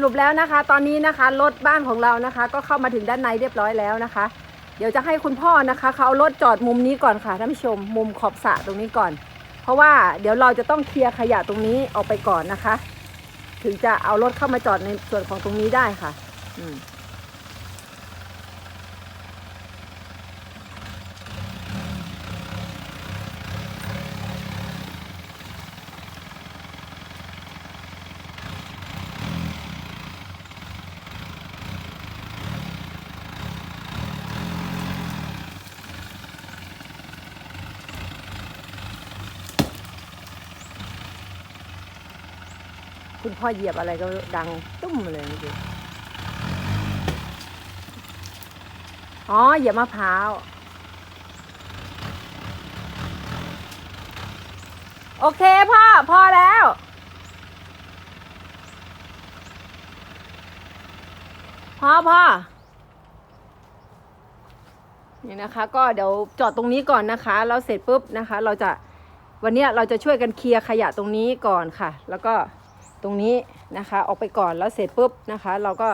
สรุปแล้วนะคะ ตอนนี้นะคะรถบ้านของเรานะคะ ก็เข้ามาถึงด้านในเรียบร้อยแล้วนะคะ เดี๋ยวจะให้คุณพ่อนะคะเขาเอารถจอดมุมนี้ก่อนค่ะท่านผู้ชมมุมขอบสระตรงนี้ก่อน เพราะว่าเดี๋ยวเราจะต้องเคลียร์ขยะตรงนี้ออกไปก่อนนะคะ ถึงจะเอารถเข้ามาจอดในส่วนของตรงนี้ได้ค่ะ อืม พ่อเหยียบอะไรก็ดังตุ้มเลยเมื่อกี้อ๋อเหยียบมะพร้าว โอเคพ่อ พอแล้ว พ่อพ่อนี่นะคะก็เดี๋ยวจอดตรงนี้ก่อนนะคะแล้วเสร็จปุ๊บนะคะ เราจะวันนี้เราจะช่วยกันเคลียร์ขยะตรงนี้ก่อนค่ะ แล้วก็ ตรงนี้นะคะออกไปก่อนแล้วเสร็จปุ๊บนะคะ เราก็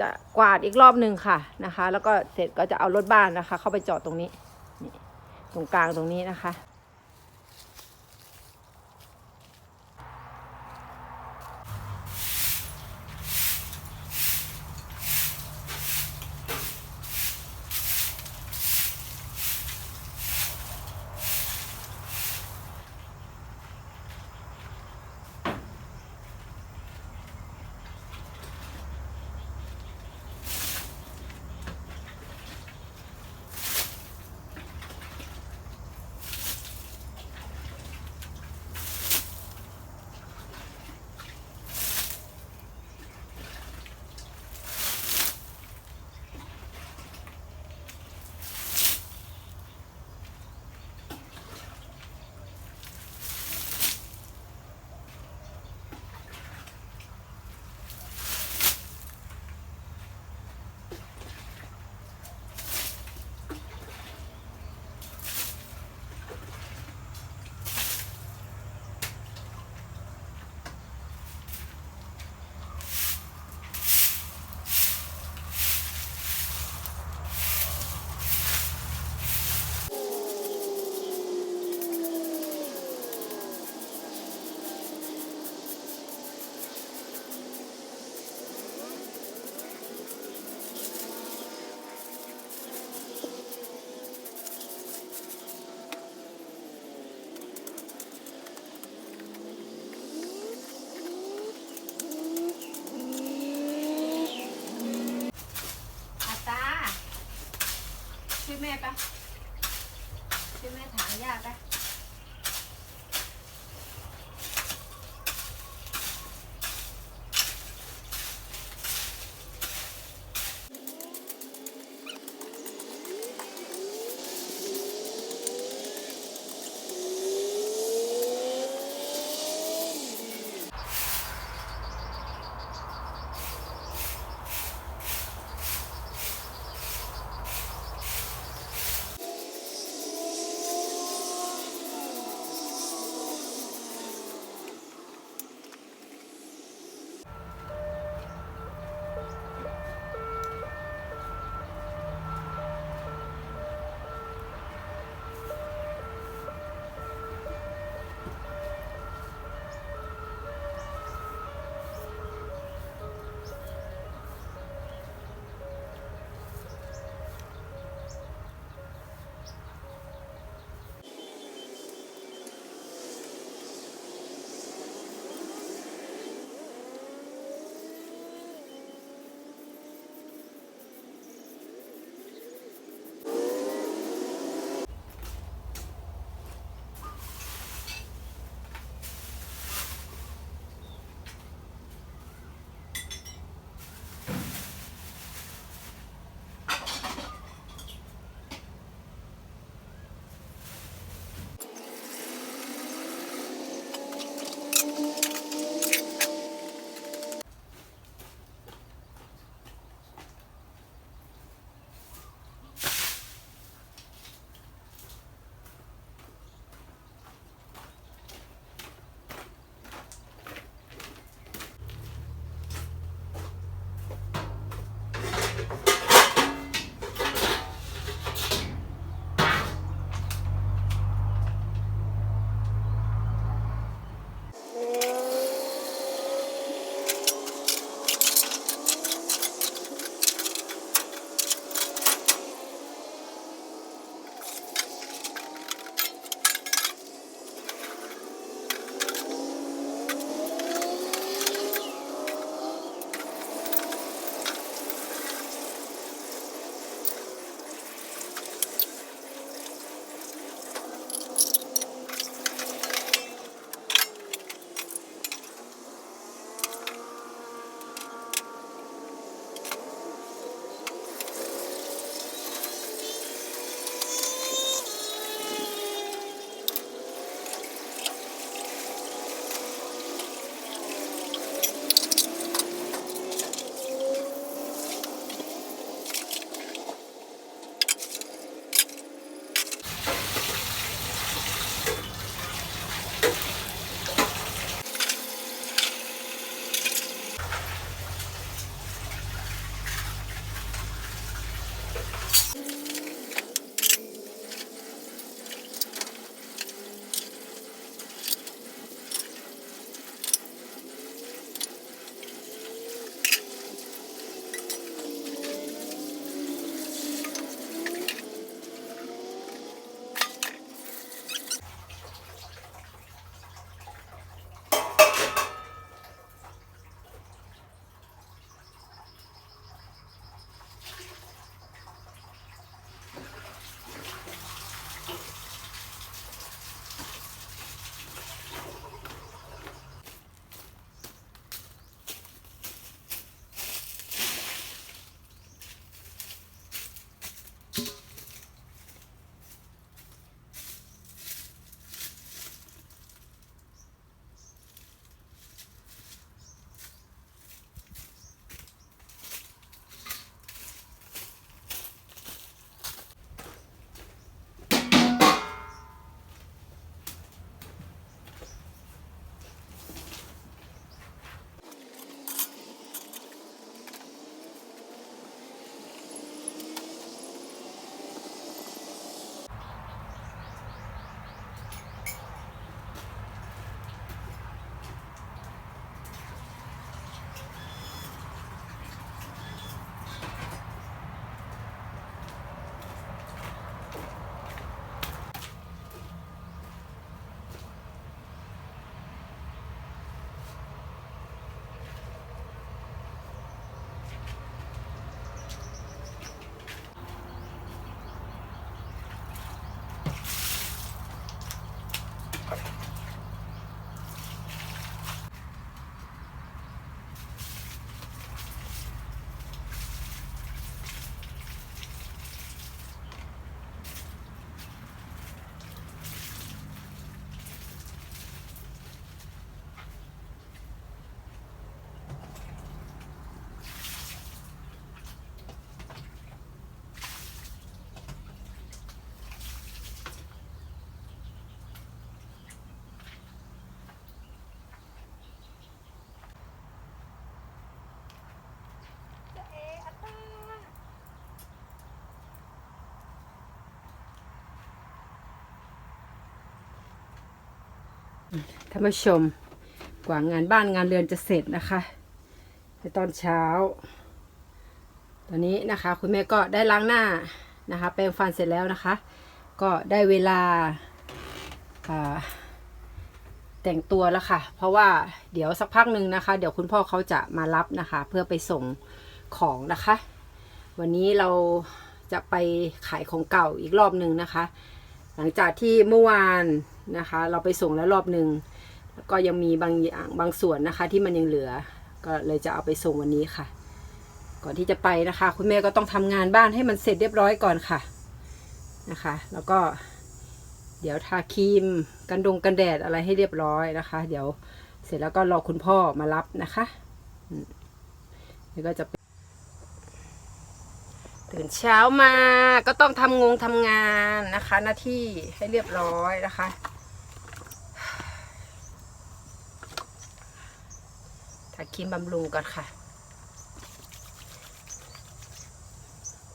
จะกวาดอีกรอบหนึ่งค่ะนะคะ แล้วก็เสร็จก็จะเอารถบ้านนะคะ เข้าไปจอดตรงนี้ตรงกลางตรงนี้นะคะ อาตา ช่ ท่านผู้ชมกว่างานบ้านงานเรือนจะเสร็จนะคะในตอนเช้า ตอนนี้นะคะคุณแม่ก็ได้ล้างหน้านะคะแปรงฟันเสร็จแล้วนะคะ ก็ได้เวลาอ่าแต่งตัวแล้วค่ะ เพราะว่าเดี๋ยวสักพักหนึ่งนะคะ เดี๋ยวคุณพ่อเขาจะมารับนะคะ เพื่อไปส่งของนะคะ วันนี้เราจะไปขายของเก่าอีกรอบหนึ่งนะคะ หลังจากที่เมื่อวานนะคะ เราไปส่งแล้วรอบหนึ่งก็ยังมีบางอย่างบางส่วนนะคะ ที่มันยังเหลือ ก็เลยจะเอาไปส่งวันนี้ค่ะ ก่อนที่จะไปนะคะ คุณแม่ก็ต้องทำงานบ้านให้มันเสร็จเรียบร้อยก่อนค่ะนะคะ แล้วก็ เดี๋ยวทาครีม กันดงกันแดดอะไรให้เรียบร้อยนะคะ เดี๋ยวเสร็จแล้วก็รอคุณพ่อมารับนะคะนี่ก็จะ ตื่นเช้ามาก็ต้องทำงงทำงานนะคะ หน้าที่ให้เรียบร้อยนะคะ ทาครีมบำรุงก่อนค่ะ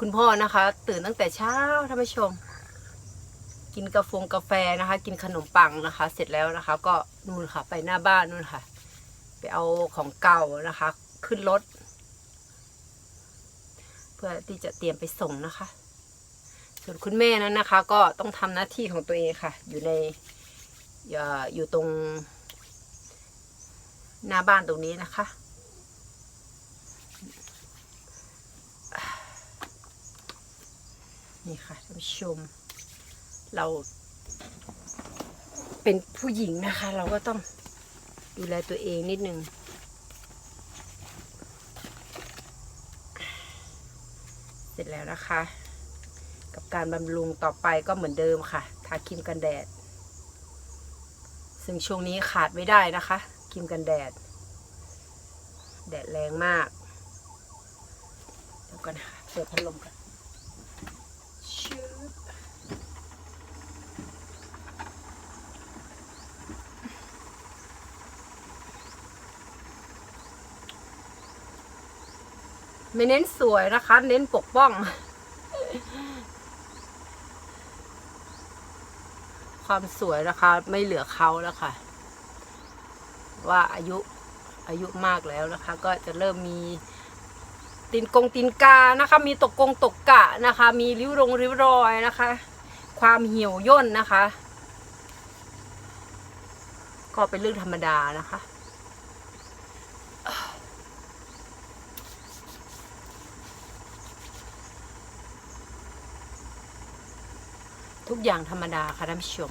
คุณพ่อนะคะ ตื่นตั้งแต่เช้าท่านผู้ชม กินกาแฟกาแฟนะคะ กินขนมปังนะคะ เสร็จแล้วนะคะ ก็นู่นค่ะ ไปหน้าบ้านนู่นค่ะ ไปเอาของเก่านะคะ ขึ้นรถ พื่อที่จะเตรียมไปส่งนะคะ ส่วนคุณแม่นั้นนะคะ ก็ต้องทำหน้าที่ของตัวเองค่ะ อยู่ในเอ่ออยู่ตรง หน้าบ้านตรงนี้นะคะนี่ค่ะท่านผู้ชม เราเป็นผู้หญิงนะคะ เราก็ต้องดูแลตัวเองนิดนึง เส ร็จแล้วนะคะ กับการบำรุงต่อไปก็เหมือนเดิมค่ะทาครีมกันแดด ซึ่งช่วงนี้ขาดไม่ได้นะคะครีมกันแดด แดดแรงมากเดี๋ยวก่อนนะเปิดพัดลมก่อน ไม่เน้นสวยนะคะ เน้นปกป้อง ความสวยนะคะ ไม่เหลือเขาแล้วค่ะ ว่าอายุอายุมากแล้วนะคะ ก็จะเริ่มมีตีนกงตีนกานะคะ มีตกกงตกกะนะคะ มีริ้วรงริ้วรอยนะคะ ความเหี่ยวย่นนะคะ ก็เป็นเรื่องธรรมดานะคะ ทุกอย่างธรรมดาค่ะท่านผู้ชม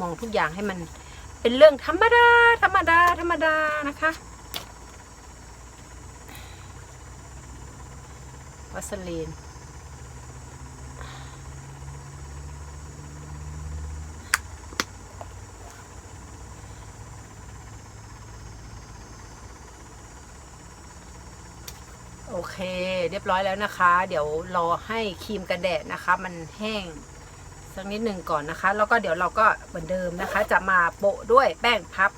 มองทุกอย่างให้มันเป็นเรื่องธรรมดา ธรรมดา ธรรมดานะคะวัสลีนโอเค เรียบร้อยแล้วนะคะ เดี๋ยวรอให้ครีมกันแดดนะคะ มันแห้ง สักนิดหนึ่งก่อนนะคะ แล้วก็เดี๋ยวเราก็เหมือนเดิมนะคะ จะมาโปะด้วยแป้งพับ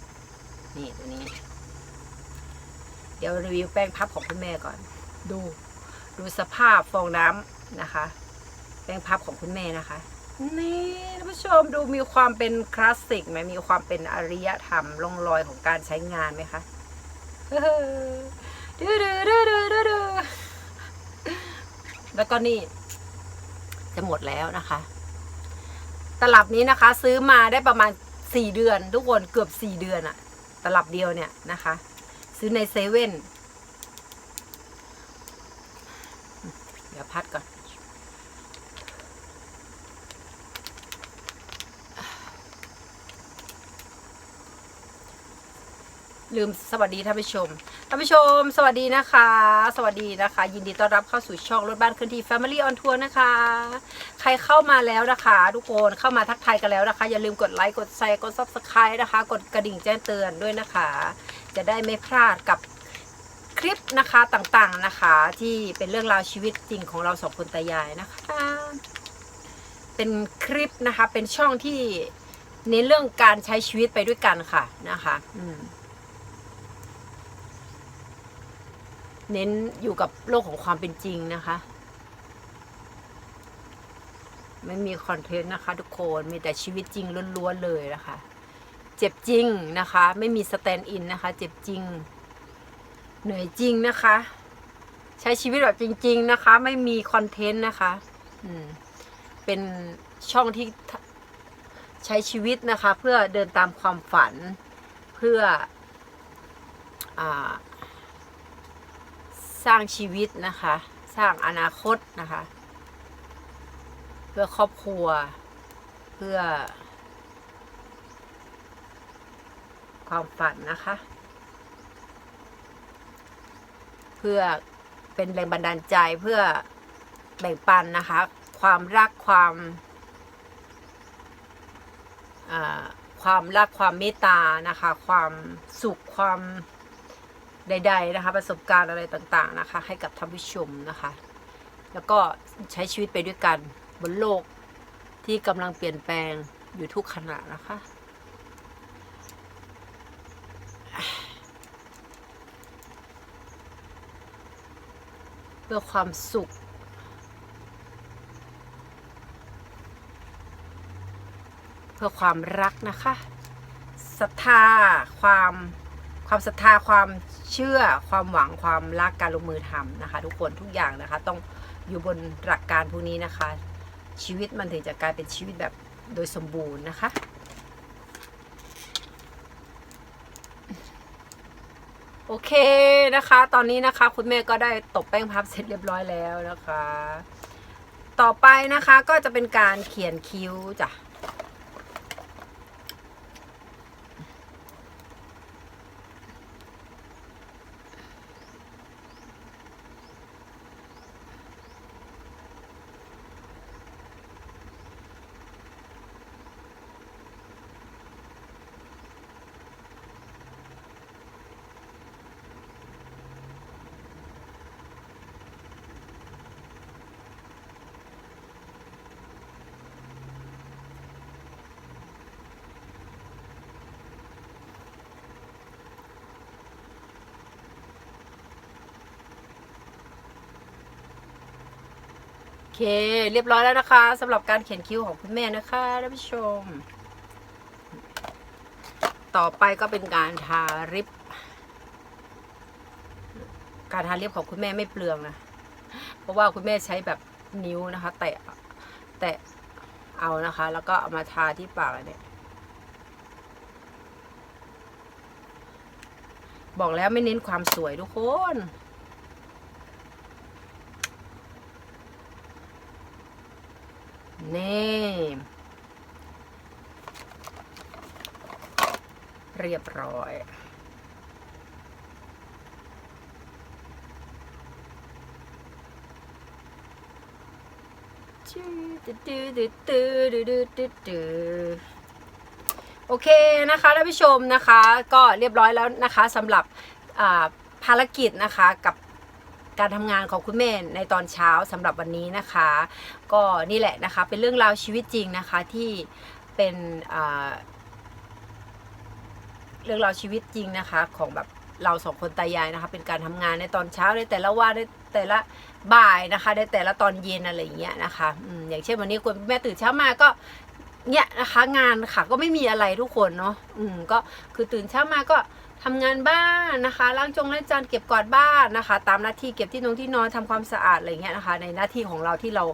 นี่ตัวนี้ เดี๋ยวรีวิวแป้งพับของคุณแม่ก่อน ดู ดูสภาพฟองน้ำนะคะ แป้งพับของคุณแม่นะคะ นี่ท่านผู้ชมดูมีความเป็นคลาสสิกไหมมีความเป็นอารยธรรมร่องรอยของการใช้งานไหมคะดูดูดูดูดูดูแล้วก็นี่จะหมดแล้วนะคะ ตลับนี้นะคะ ซื้อมาได้ประมาณสี่เดือน ทุกคนเกือบสี่เดือนอะตลับเดียวเนี่ยนะคะ ซื้อในเซเว่นเดี๋ยวพัดก่อน ลืมสวัสดีท่านผู้ชม ท่านผู้ชม สวัสดีนะคะ สวัสดีนะคะ ยินดีต้อนรับเข้าสู่ช่องรถบ้านเคลื่อนที่ Family on Tour นะคะ ใครเข้ามาแล้วนะคะ ทุกคนเข้ามาทักทายกันแล้วนะคะ อย่าลืมกดไลค์ กดแชร์ กด Subscribe นะคะ กดกระดิ่งแจ้งเตือนด้วยนะคะ จะได้ไม่พลาดกับคลิปนะคะต่างๆนะคะ ที่เป็นเรื่องราวชีวิตจริงของเราสองคนตายายนะคะ เป็นคลิปนะคะ เป็นช่องที่เน้นเรื่องการใช้ชีวิตไปด้วยกันค่ะนะคะ อืม เน้นอยู่กับโลกของความเป็นจริงนะคะ ไม่มีคอนเทนต์นะคะ ทุกคนมีแต่ชีวิตจริงล้วนๆเลยนะคะ เจ็บจริงนะคะ ไม่มีสแตนด์อินนะคะ เจ็บจริง เหนื่อยจริงนะคะ ใช้ชีวิตแบบจริง ๆนะคะ ไม่มีคอนเทนต์นะคะ อืมเป็นช่องที่ใช้ชีวิตนะคะ เพื่อเดินตามความฝัน เพื่ออา สร้างชีวิตนะคะ สร้างอนาคตนะคะ เพื่อครอบครัว เพื่อ ความฝันนะคะ เพื่อเป็นแรงบันดาลใจเพื่อแบ่งปันนะคะ ความรักความความรักความเมตตานะคะ ความสุขความ ใด ๆนะคะ ประสบการณ์อะไรต่างๆนะคะ ให้กับท่านผู้ชมนะคะ แล้วก็ใช้ชีวิตไปด้วยกันบนโลกที่กำลังเปลี่ยนแปลงอยู่ทุกขณะนะคะ เพื่อความสุขเพื่อความรักนะคะ ศรัทธา ความ ความศรัทธาความเชื่อความหวังความรักการลงมือทำนะคะ ทุกคนทุกอย่างนะคะ ต้องอยู่บนหลักการพวกนี้นะคะ ชีวิตมันถึงจะกลายเป็นชีวิตแบบโดยสมบูรณ์นะคะโอเคนะคะ ตอนนี้นะคะ คุณแม่ก็ได้ตบแป้งพับเสร็จเรียบร้อยแล้วนะคะ ต่อไปนะคะก็จะเป็นการเขียนคิ้วจ้ะ เคเรียบร้อยแล้วนะคะสำหรับการเขียนคิ้วของคุณแม่นะคะท่านผู้ชม ต่อไปก็เป็นการทาริบการทาเล็บของคุณแม่ไม่เปลืองนะ เพราะว่าคุณแม่ใช้แบบนิ้วนะคะ แตะแตะเอานะคะ แล้วก็เอามาทาที่ปากเนี่ยบอกแล้วไม่เน้นความสวยทุกคน นี่ เรียบร้อย โอเคนะคะท่านผู้ชมนะคะ ก็เรียบร้อยแล้วนะคะสำหรับภารกิจนะคะกับ การทำงานของคุณแม่ในตอนเช้าสำหรับวันนี้นะคะ ก็นี่แหละนะคะเป็นเรื่องราวชีวิตจริงนะคะที่เป็นเรื่องราวชีวิตจริงนะคะของแบบเราสองคนตายายนะคะ เป็นการทำงานในตอนเช้าในแต่ละวันในแต่ละบ่ายนะคะในแต่ละตอนเย็นอะไรอย่างเงี้ยนะคะออย่างเช่นวันนี้คุณแม่ตื่นเช้ามาก็เนี่ยนะคะงานค่ะก็ไม่มีอะไรทุกคนเนาะอืมก็คือตื่นเช้ามาก็ ทำงานบ้านนะคะล้างจงล้างจานเก็บกวาดบ้านนะคะ ตามหน้าที่เก็บที่นงที่นอนทำความสะอาดอะไรเงี้ยนะคะ ในหน้าที่ของเราที่เรา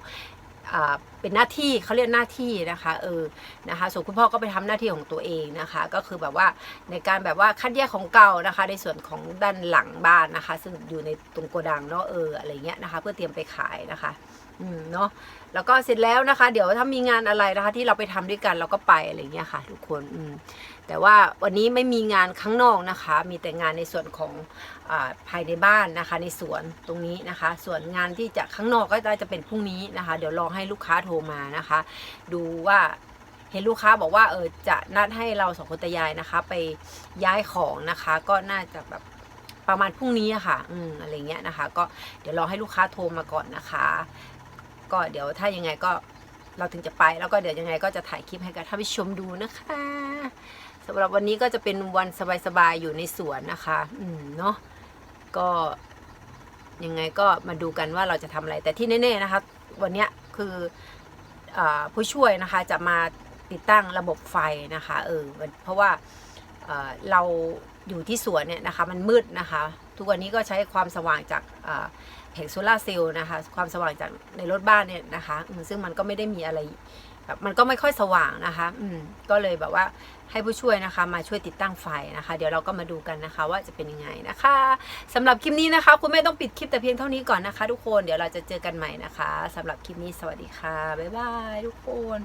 เป็นหน้าที่เขาเรียกหน้าที่นะคะเออนะคะส่วนคุณพ่อก็ไปทำหน้าที่ของตัวเองนะคะ ก็คือแบบว่าในการแบบว่าคัดแยกของเก่านะคะ ในส่วนของด้านหลังบ้านนะคะ ซึ่งอยู่ในตรงโกดังเนาะเอออะไรเงี้ยนะคะ เพื่อเตรียมไปขายนะคะอืมเนาะแล้วก็เสร็จแล้วนะคะ เดี๋ยวถ้ามีงานอะไรนะคะ ที่เราไปทำด้วยกันเราก็ไปอะไรเงี้ยค่ะ ทุกคนอืม แต่ว่าวันนี้ไม่มีงานข้างนอกนะคะ มีแต่งานในส่วนของอภายในบ้านนะคะ ในสวนตรงนี้นะคะ ส่วนงานที่จะข้างนอกก็จะเป็นพรุ่งนี้นะคะ เดี๋ยวรอให้ลูกค้าโทรมานะคะ ดูว่าเห็นลูกค้าบอกว่าเออจะนัดให้เราสองคนตายายนะคะ ไปย้ายของนะคะ ก็น่าจะแบบประมาณพรุ่งนี้ะค่ะ อืมอะไรเงี้ยนะคะ ก็เดี๋ยวรอให้ลูกค้าโทรมาก่อนนะคะ ก็เดี๋ยวถ้ายังไงก็เราถึงจะไป แล้วก็เดี๋ยวยังไงก็จะถ่ายคลิปให้กับท่านผู้ชมดูนะคะ สำหรับวันนี้ก็จะเป็นวันสบายๆอยู่ในสวนนะคะ อืมเนาะก็ยังไงก็มาดูกันว่าเราจะทำอะไร แต่ที่แน่ๆนะคะ วันนี้คืออผู้ช่วยนะคะจะมาติดตั้งระบบไฟนะคะเออเพราะว่าเอ่อเราอยู่ที่สวนเนี่ยนะคะมันมืดนะคะ ทุกวันนี้ก็ใช้ความสว่างจากแผงโซลาร์เซลล์นะคะ ความสว่างจากในรถบ้านเนี่ยนะคะซึ่งมันก็ไม่ได้มีอะไร มันก็ไม่ค่อยสว่างนะคะ อืมก็เลยแบบว่าให้ผู้ช่วยนะคะ มาช่วยติดตั้งไฟนะคะ เดี๋ยวเราก็มาดูกันนะคะ ว่าจะเป็นยังไงนะคะสำหรับคลิปนี้นะคะ คุณแม่ต้องปิดคลิปแต่เพียงเท่านี้ก่อนนะคะ ทุกคนเดี๋ยวเราจะเจอกันใหม่นะคะสำหรับคลิปนี้สวัสดีค่ะบ๊ายบายทุกคน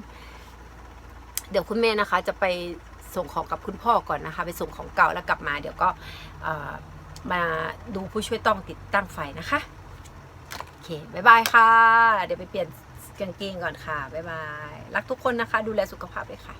เดี๋ยวคุณแม่นะคะ จะไปส่งของกับคุณพ่อก่อนนะคะ ไปส่งของเก่าแล้วกลับมา เดี๋ยวก็มาดูผู้ช่วยต้องติดตั้งไฟนะคะโอเคบ๊ายบายค่ะ เดี๋ยวไปเปลี่ยน กางเกงก่อนค่ะ บ๊ายบาย รักทุกคนนะคะ ดูแลสุขภาพด้วยค่ะ